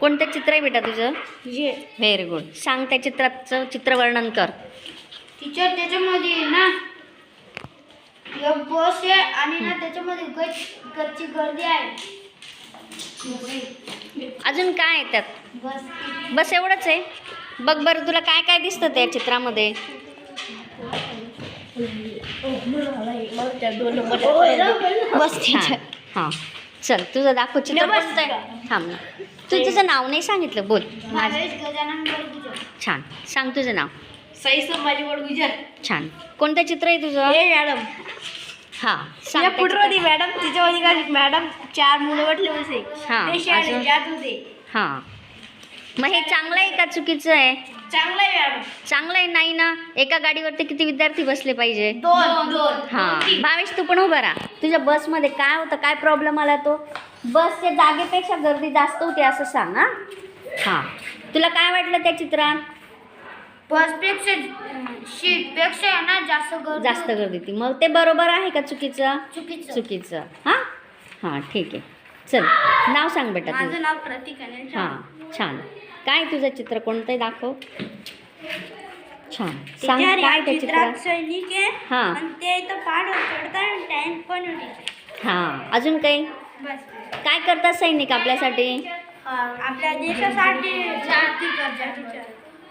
कोणतं चित्र आहे बेटा तुझं? जे. व्हेरी गुड सांग त्या चित्राचं चित्रवर्णन कर. टीचर त्याच्यामध्ये ना एक बस आहे आणि ना त्याच्यामध्ये गच गच्ची गर्दी आहे. अजून काय आहे त्यात? बस. बस एवढंच आहे? बघ बरं तुला काय काय दिसतं त्या चित्रामध्ये? बस छान हां. चल तुझं दाखव चित्र कोणतं आहे? थांब ना. तू तुझं नाव नाही सांगितलं? बोल. छान. सांग तुझं नाव. साई संभाजी छान. कोणतं चित्र आहे तुझं? हे मॅडम. हां सांग फुटमध्ये मॅडम. काय मॅडम चार मुलं वाटले हा, चित्र- हां. मग हे चांगलं आहे का चुकीचं आहे? चांगलं आहे मॅडम चांगलं आहे नाही ना? एका गाडीवरती किती विद्यार्थी बसले पाहिजे? हां. भावेश तू पण उभा राहा. तुझ्या बसमध्ये काय होतं काय प्रॉब्लेम आला तो? बसच्या जागेपेक्षा गर्दी जास्त होती असं सांग हां. हां. तुला काय वाटलं त्या चित्रात? बसपेक्षा आहे ना जास्त गर्दी जास्त गर्दी होती. मग ते बरोबर आहे का चुकीचं? चुकीचं. चुकीचं. हां? हां ठीक आहे. चल नाव सांग बेटा तुझं माझं नाव प्रतीक आहे हां छान. काय तुझं चित्र कोणतं दाखव. छान. सांग काय त्या चित्रात सैनिक आहे हां. आणि ते इथं पण हां अजून काही? बस. काय करतात सैनिक आपल्यासाठी? आपल्या देशासाठी जाती करतात.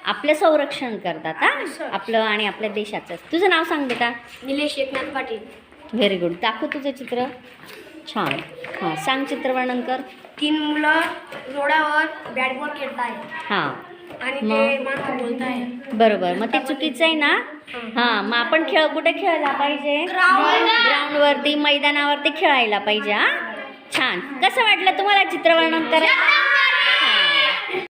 आपलं संरक्षण करतात हां? आपलं आणि आपल्या देशाचं. तुझं नाव सांग बेटा. निलेश एकनाथ पाटील. व्हेरी गुड दाखव तुझं चित्र. छान. हां सांग चित्रवर्णन कर तीन मुलं रोडावर बॅट बॉल खेळत आहेत हां. आणि मग? ते माणसं बोलत आहे बरोबर. मग ते चुकीचं आहे ना? हां. मग आपण खेळ कुठे खेळायला पाहिजे. ग्राउंडवरती मैदानावरती खेळायला पाहिजे हां? छान. कसं वाटलं तुम्हाला चित्रवर्णन करा